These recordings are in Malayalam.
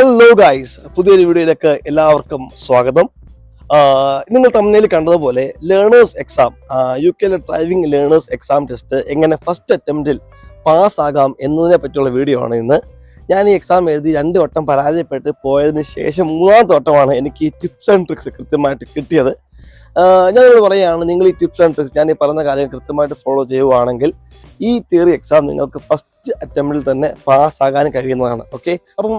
ഹലോ ഗായ്സ് പുതിയൊരു വീഡിയോയിലേക്ക് എല്ലാവർക്കും സ്വാഗതം. നിങ്ങൾ തമ്മിൽ കണ്ടതുപോലെ ലേണേഴ്സ് എക്സാം യു കെയിലെ ഡ്രൈവിംഗ് ലേണേഴ്സ് എക്സാം ടെസ്റ്റ് എങ്ങനെ ഫസ്റ്റ് അറ്റംപ്റ്റിൽ പാസ്സാകാം എന്നതിനെ പറ്റിയുള്ള വീഡിയോ ആണ് ഇന്ന്. ഞാൻ ഈ എക്സാം എഴുതി രണ്ട് വട്ടം പരാജയപ്പെട്ട് പോയതിന് ശേഷം മൂന്നാമത്തെ വട്ടമാണ് എനിക്ക് ഈ ടിപ്സ് ആൻഡ് ട്രിക്സ് കൃത്യമായിട്ട് കിട്ടിയത്. ഞാൻ നിങ്ങൾ പറയുകയാണ് നിങ്ങൾ ഈ ടിപ്സ് ആൻഡ് ട്രിക്സ് ഞാൻ ഈ പറഞ്ഞ കാര്യം കൃത്യമായിട്ട് ഫോളോ ചെയ്യുവാണെങ്കിൽ ഈ തിയറി എക്സാം നിങ്ങൾക്ക് ഫസ്റ്റ് അറ്റംപ്റ്റിൽ തന്നെ പാസ്സാകാൻ കഴിയുന്നതാണ്. ഓക്കെ അപ്പം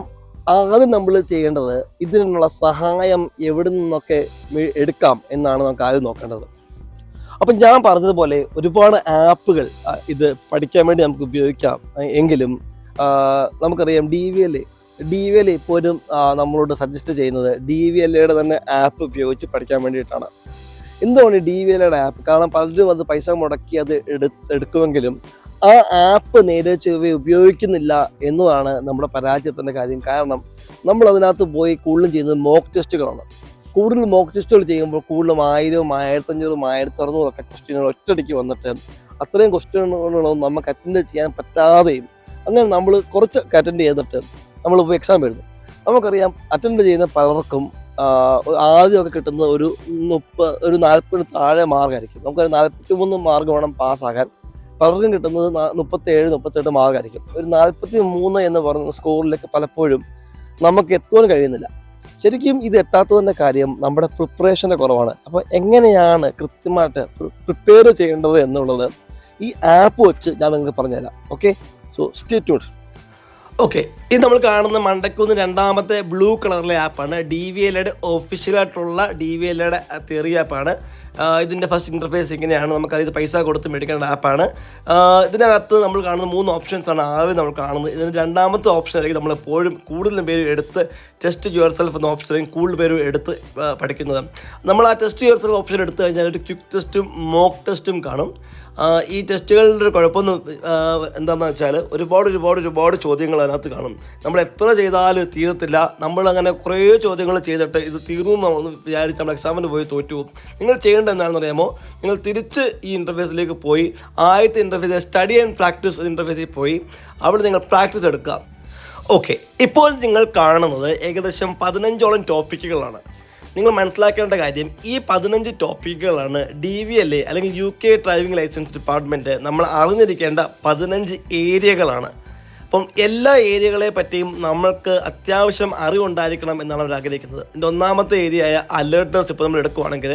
ആദ്യം നമ്മൾ ചെയ്യേണ്ടത് ഇതിനുള്ള സഹായം എവിടെ നിന്നൊക്കെ എടുക്കാം എന്നാണ് നമുക്ക് ആദ്യം നോക്കേണ്ടത്. അപ്പം ഞാൻ പറഞ്ഞതുപോലെ ഒരുപാട് ആപ്പുകൾ ഇത് പഠിക്കാൻ വേണ്ടി നമുക്ക് ഉപയോഗിക്കാം. എങ്കിലും നമുക്കറിയാം D V L D V L ഇപ്പോഴും നമ്മളോട് സജസ്റ്റ് ചെയ്യുന്നത് ഡി വി എല്ലയുടെ തന്നെ ആപ്പ് ഉപയോഗിച്ച് പഠിക്കാൻ വേണ്ടിയിട്ടാണ്. എന്തുകൊണ്ട് ഡി വി എല്ലയുടെ ആപ്പ് കാരണം പലരും അത് പൈസ മുടക്കി അത് എടു- എടുക്കുമെങ്കിലും ആ ആപ്പ് നേരെ ചൊവ്വെ ഉപയോഗിക്കുന്നില്ല എന്നതാണ് നമ്മുടെ പരാജയത്തിന്റെ കാര്യം. കാരണം നമ്മൾ അതിനകത്ത് പോയി കൂടുതലും ചെയ്യുന്നത് മോക്ക് ടെസ്റ്റുകളാണ് കൂടുതൽ മോക്ക് ടെസ്റ്റുകൾ ചെയ്യുമ്പോൾ കൂടുതലും ആയിരവും ആയിരത്തഞ്ഞൂറും ആയിരത്തി അറുന്നൂറൊക്കെ ക്വസ്റ്റ്യനുകൾ ഒറ്റയടിക്ക് വന്നിട്ട് അത്രയും ക്വസ്റ്റ്യനുകളൊന്നും നമുക്ക് അറ്റൻഡ് ചെയ്യാൻ പറ്റാതെയും അങ്ങനെ നമ്മൾ കുറച്ച് അറ്റൻഡ് ചെയ്തിട്ട് നമ്മൾ ഇപ്പോൾ എക്സാം എഴുതും. നമുക്കറിയാം അറ്റൻഡ് ചെയ്യുന്ന പലർക്കും ആദ്യമൊക്കെ കിട്ടുന്നത് ഒരു മുപ്പത് ഒരു നാൽപ്പതിന് താഴെ മാർഗമായിരിക്കും നമുക്കൊരു നാൽപ്പത്തി മൂന്ന് മാർക്ക് വേണം പാസ്സാകാൻ പലർക്കും കിട്ടുന്നത് മുപ്പത്തേഴ് മുപ്പത്തെട്ട് മാർക്കായിരിക്കും. ഒരു നാൽപ്പത്തി മൂന്ന് എന്ന് പറഞ്ഞ സ്കോറിലേക്ക് പലപ്പോഴും നമുക്ക് എത്തുവാൻ കഴിയുന്നില്ല. ശരിക്കും ഇത് എത്താത്തതിന്റെ കാര്യം നമ്മുടെ പ്രിപ്പറേഷന്റെ കുറവാണ്. അപ്പോൾ എങ്ങനെയാണ് കൃത്യമായിട്ട് പ്രിപ്പയർ ചെയ്യേണ്ടത് എന്നുള്ളത് ഈ ആപ്പ് വെച്ച് ഞാൻ നിങ്ങൾക്ക് പറഞ്ഞുതരാം. ഓക്കെ സോ സ്റ്റേ ട്യൂഡ് ഓക്കെ ഇത് നമ്മൾ കാണുന്ന മണ്ടക്കുന്ന് രണ്ടാമത്തെ ബ്ലൂ കളറിലെ ആപ്പാണ് ഡി വി എല്ലയുടെ ഒഫീഷ്യലായിട്ടുള്ള ഡി വി എല്ലയുടെ തിയറി ആപ്പാണ് ഇതിന്റെ ഫസ്റ്റ് ഇന്റർഫേസ് ഇങ്ങനെയാണ്. നമുക്കത് പൈസ കൊടുത്ത് മേടിക്കേണ്ട ആപ്പാണ് ഇതിനകത്ത് നമ്മൾ കാണുന്ന മൂന്ന് ഓപ്ഷൻസാണ് ആദ്യം നമ്മൾ കാണുന്നത്. ഇതിന് രണ്ടാമത്തെ ഓപ്ഷൻ ആയിരിക്കും നമ്മൾ എപ്പോഴും കൂടുതലും പേര് എടുത്ത് ടെസ്റ്റ് യുവർ സെൽഫ് എന്ന ഓപ്ഷൻ കൂടുതൽ പേര് എടുത്ത് പഠിക്കുന്നത്. നമ്മൾ ആ ടെസ്റ്റ് യുവർ സെൽഫ് ഓപ്ഷൻ എടുത്തു കഴിഞ്ഞാൽ ഒരു ക്വിക്ക് ടെസ്റ്റും മോക്ക് ടെസ്റ്റും കാണും. ഈ ടെസ്റ്റുകളുടെ ഒരു കുഴപ്പമൊന്നും എന്താണെന്ന് വെച്ചാൽ ഒരുപാട് ഒരുപാട് ഒരുപാട് ചോദ്യങ്ങൾ അതിനകത്ത് കാണും. നമ്മൾ എത്ര ചെയ്താലും തീരത്തില്ല. നമ്മൾ അങ്ങനെ കുറേ ചോദ്യങ്ങൾ ചെയ്തിട്ട് ഇത് തീർന്നു എന്ന് വിചാരിച്ച് നമ്മൾ എക്സാമിന് പോയി തോറ്റു നിങ്ങൾ ചെയ്യേണ്ടത് എന്താണെന്ന് അറിയാമോ നിങ്ങൾ തിരിച്ച് ഈ ഇന്റർഫേസിലേക്ക് പോയി ആദ്യത്തെ ഇന്റർഫേസ് സ്റ്റഡി ആൻഡ് പ്രാക്ടീസ് ഇന്റർഫേസിൽ പോയി അവിടെ നിങ്ങൾ പ്രാക്ടീസ് എടുക്കുക. ഓക്കെ ഇപ്പോൾ നിങ്ങൾ കാണുന്നത് ഏകദേശം പതിനഞ്ചോളം ടോപ്പിക്കുകളാണ് നിങ്ങൾ മനസ്സിലാക്കേണ്ട കാര്യം ഈ പതിനഞ്ച് ടോപ്പിക്കുകളാണ് ഡി വി എൽ എ അല്ലെങ്കിൽ U K driving licence department നമ്മൾ അറിഞ്ഞിരിക്കേണ്ട പതിനഞ്ച് ഏരിയകളാണ് അപ്പം എല്ലാ ഏരിയകളെ പറ്റിയും നമ്മൾക്ക് അത്യാവശ്യം അറിവുണ്ടായിരിക്കണം എന്നാണ് അവർ ആഗ്രഹിക്കുന്നത്. എന്റെ ഒന്നാമത്തെ ഏരിയ ആയ അലേർട്ടേഴ്സ് ഇപ്പോൾ നമ്മൾ എടുക്കുവാണെങ്കിൽ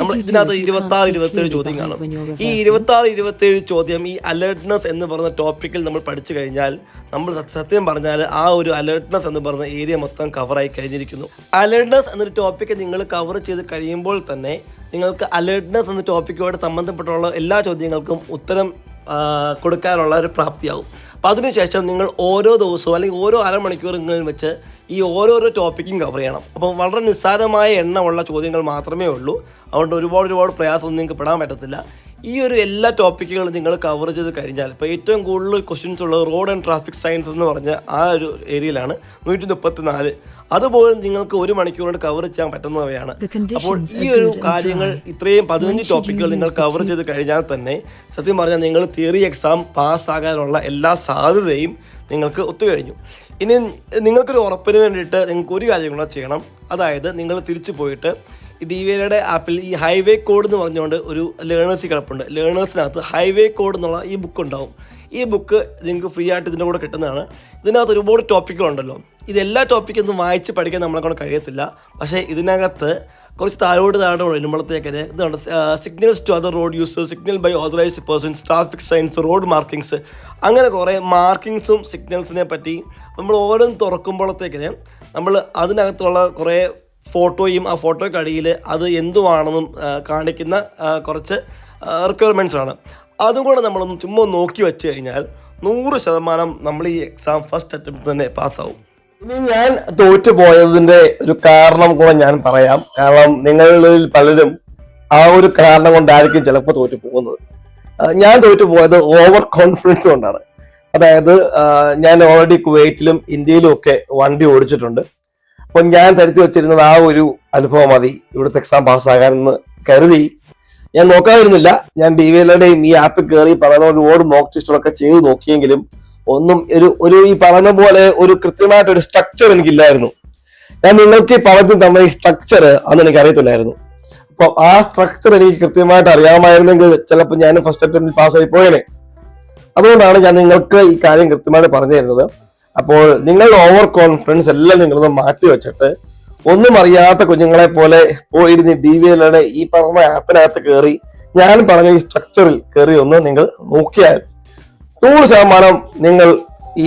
നമ്മൾ ഇതിനകത്ത് ഇരുപത്തി ആറ് ഇരുപത്തേഴ് ചോദ്യം കാണും ഈ ഇരുപത്തി ആറ് ഇരുപത്തേഴ് ചോദ്യം ഈ അലേർട്ട്നസ് എന്ന് പറയുന്ന ടോപ്പിക്കിൽ നമ്മൾ പഠിച്ചു കഴിഞ്ഞാൽ നമ്മൾ സത്യം പറഞ്ഞാൽ ആ ഒരു അലേർട്ട്നസ് എന്ന് പറയുന്ന ഏരിയ മൊത്തം കവറായി കഴിഞ്ഞിരിക്കുന്നു. അലേർട്ട്നസ് എന്നൊരു ടോപ്പിക്ക് നിങ്ങൾ കവർ ചെയ്ത് കഴിയുമ്പോൾ തന്നെ നിങ്ങൾക്ക് അലേർട്ട്നസ് എന്ന ടോപ്പിക്കോട് സംബന്ധപ്പെട്ടുള്ള എല്ലാ ചോദ്യങ്ങൾക്കും ഉത്തരം കൊടുക്കാനുള്ള ഒരു പ്രാപ്തിയാവും. അപ്പോൾ അതിനുശേഷം നിങ്ങൾ ഓരോ ദിവസവും അല്ലെങ്കിൽ ഓരോ അരമണിക്കൂറുകളിൽ വെച്ച് ഈ ഓരോരോ ടോപ്പിക്കും കവർ ചെയ്യണം. അപ്പോൾ വളരെ നിസ്സാരമായ എണ്ണമുള്ള ചോദ്യങ്ങൾ മാത്രമേ ഉള്ളൂ. അതുകൊണ്ട് ഒരുപാട് ഒരുപാട് പ്രയാസമൊന്നും നിങ്ങൾക്ക് പെടാൻ പറ്റത്തില്ല. ഈ ഒരു എല്ലാ ടോപ്പിക്കുകളും നിങ്ങൾ കവർ ചെയ്ത് കഴിഞ്ഞാൽ ഇപ്പോൾ ഏറ്റവും കൂടുതൽ ക്വസ്റ്റ്യൻസ് ഉള്ളത് റോഡ് ആൻഡ് ട്രാഫിക് സയൻസ് എന്ന് പറഞ്ഞ ആ ഒരു ഏരിയയിലാണ് നൂറ്റി മുപ്പത്തി നാല് അതുപോലെ നിങ്ങൾക്ക് ഒരു മണിക്കൂർ കൊണ്ട് കവർ ചെയ്യാൻ പറ്റുന്നവയാണ്. അപ്പോൾ ഈ ഒരു കാര്യങ്ങൾ ഇത്രയും പതിനഞ്ച് ടോപ്പിക്കുകൾ നിങ്ങൾ കവർ? ചെയ്ത് കഴിഞ്ഞാൽ തന്നെ സത്യം പറഞ്ഞാൽ നിങ്ങൾ തിയറി എക്സാം പാസ്സാകാനുള്ള എല്ലാ സാധ്യതയും നിങ്ങൾക്ക് ഒത്തുകഴിഞ്ഞു. ഇനി നിങ്ങൾക്കൊരു ഉറപ്പിന് വേണ്ടിയിട്ട് നിങ്ങൾക്ക് ഒരു കാര്യം കൂടെ ചെയ്യണം. അതായത് നിങ്ങൾ തിരിച്ചു പോയിട്ട് ഡി വി എയുടെ ആപ്പിൽ ഈ ഹൈവേ കോഡ് എന്ന് പറഞ്ഞുകൊണ്ട് ഒരു ലേണേഴ്സ് കിടപ്പുണ്ട്. ലേണേഴ്സിനകത്ത് ഹൈവേ കോഡ് എന്നുള്ള ഈ ബുക്ക് ഉണ്ടാവും. ഈ ബുക്ക് നിങ്ങൾക്ക് ഫ്രീ ആയിട്ട് ഇതിന്റെ കൂടെ കിട്ടുന്നതാണ്. ഇതിനകത്ത് ഒരുപാട് ടോപ്പിക്കുകളുണ്ടല്ലോ ഇതെല്ലാ ടോപ്പിക്കൊന്നും വായിച്ച് പഠിക്കാൻ നമ്മളെ കൊണ്ട് കഴിയത്തില്ല. പക്ഷേ ഇതിനകത്ത് കുറച്ച് താഴോട്ട് താഴോട്ട് വരുമ്പോഴത്തേക്ക് ഇതുണ്ട് signals to other road users signal by authorised persons traffic signs road markings അങ്ങനെ കുറേ മാർക്കിങ്സും സിഗ്നൽസിനെ പറ്റി നമ്മൾ ഓരോന്ന് തുറക്കുമ്പോഴത്തേക്കിന് നമ്മൾ അതിനകത്തുള്ള കുറേ ഫോട്ടോയും ആ ഫോട്ടോയ്ക്കടിയിൽ അത് എന്തുവാണെന്നും കാണിക്കുന്ന കുറച്ച് റിക്വയർമെന്റ്സ് ആണ്. അതും കൂടെ നമ്മളൊന്ന് ചുമ്മാ നോക്കി വെച്ച് കഴിഞ്ഞാൽ നൂറ് ശതമാനം നമ്മൾ ഈ എക്സാം ഫസ്റ്റ് അറ്റംപ്റ്റ് തന്നെ പാസ്സാവും ഇനി ഞാൻ തോറ്റു പോയതിന്റെ ഒരു കാരണം കൂടെ ഞാൻ പറയാം. കാരണം നിങ്ങളിൽ പലരും ആ ഒരു കാരണം കൊണ്ടായിരിക്കും ചിലപ്പോൾ തോറ്റു പോകുന്നത്. ഞാൻ തോറ്റുപോയത് ഓവർ കോൺഫിഡൻസ് കൊണ്ടാണ്. അതായത് ഞാൻ ഓൾറെഡി കുവൈറ്റിലും ഇന്ത്യയിലും ഒക്കെ വണ്ടി ഓടിച്ചിട്ടുണ്ട്. അപ്പൊ ഞാൻ ധരിച്ചു വെച്ചിരുന്നത് ആ ഒരു അനുഭവം മതി. ഇവിടുത്തെ എക്സാം പാസ്സാകാനെന്ന് കരുതി. ഞാൻ നോക്കാതിരുന്നില്ല. ഞാൻ ഡി വി എല്ലുടെയും ഈ ആപ്പിൽ കയറി പറയുന്ന ഒരുപാട് മോക്ക് ടെസ്റ്റുകളൊക്കെ ചെയ്ത് നോക്കിയെങ്കിലും ഒന്നും ഒരു ഒരു ഈ പറഞ്ഞ പോലെ ഒരു കൃത്യമായിട്ട് ഒരു സ്ട്രക്ചർ എനിക്കില്ലായിരുന്നു. ഞാൻ നിങ്ങൾക്ക് പറഞ്ഞു തന്ന ഈ സ്ട്രക്ചർ അന്ന് എനിക്ക് അറിയത്തില്ലായിരുന്നു അപ്പൊ ആ സ്ട്രക്ചർ എനിക്ക് കൃത്യമായിട്ട് അറിയാമായിരുന്നെങ്കിൽ ചിലപ്പോൾ ഞാൻ ഫസ്റ്റ് അറ്റംപ്റ്റിൽ പാസ്സായി പോയേനെ. അതുകൊണ്ടാണ് ഞാൻ നിങ്ങൾക്ക് ഈ കാര്യം കൃത്യമായിട്ട് പറഞ്ഞു തരുന്നത് അപ്പോൾ നിങ്ങളുടെ ഓവർ കോൺഫിഡൻസ് എല്ലാം നിങ്ങളൊന്ന് മാറ്റി വെച്ചിട്ട് ഒന്നും അറിയാത്ത കുഞ്ഞുങ്ങളെ പോലെ പോയിരുന്ന് ഡി വി എല്ലയുടെ ഈ പറഞ്ഞ ആപ്പിനകത്ത് കയറി ഞാൻ പറഞ്ഞ ഈ സ്ട്രക്ചറിൽ കയറി ഒന്ന് നിങ്ങൾ നോക്കിയാൽ നൂറ് ശതമാനം നിങ്ങൾ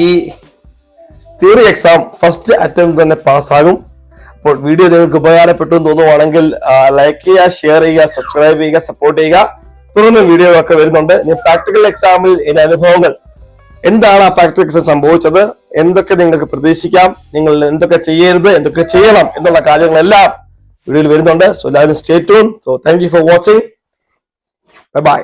ഈ തിയറി എക്സാം ഫസ്റ്റ് അറ്റംപ്റ്റ് തന്നെ പാസ്സാകും. അപ്പോൾ വീഡിയോ നിങ്ങൾക്ക് ഉപകാരപ്പെട്ടു എന്ന് തോന്നുവാണെങ്കിൽ ലൈക്ക് ചെയ്യുക ഷെയർ ചെയ്യുക സബ്സ്ക്രൈബ് ചെയ്യുക സപ്പോർട്ട് ചെയ്യുക. തുടർന്ന് വീഡിയോ ഒക്കെ വരുന്നുണ്ട്. പ്രാക്ടിക്കൽ എക്സാമിൽ ഇനി അനുഭവങ്ങൾ എന്താണ് ആ എക്സാം സംഭവിച്ചത്? എന്തൊക്കെ നിങ്ങൾക്ക് പ്രതീക്ഷിക്കാം? നിങ്ങൾ എന്തൊക്കെ ചെയ്യരുത്? എന്തൊക്കെ ചെയ്യണം? എന്നുള്ള കാര്യങ്ങളെല്ലാം വീഡിയോയിൽ വരുന്നുണ്ട്. സോ എല്ലാവരും stay tune so thank you for watching bye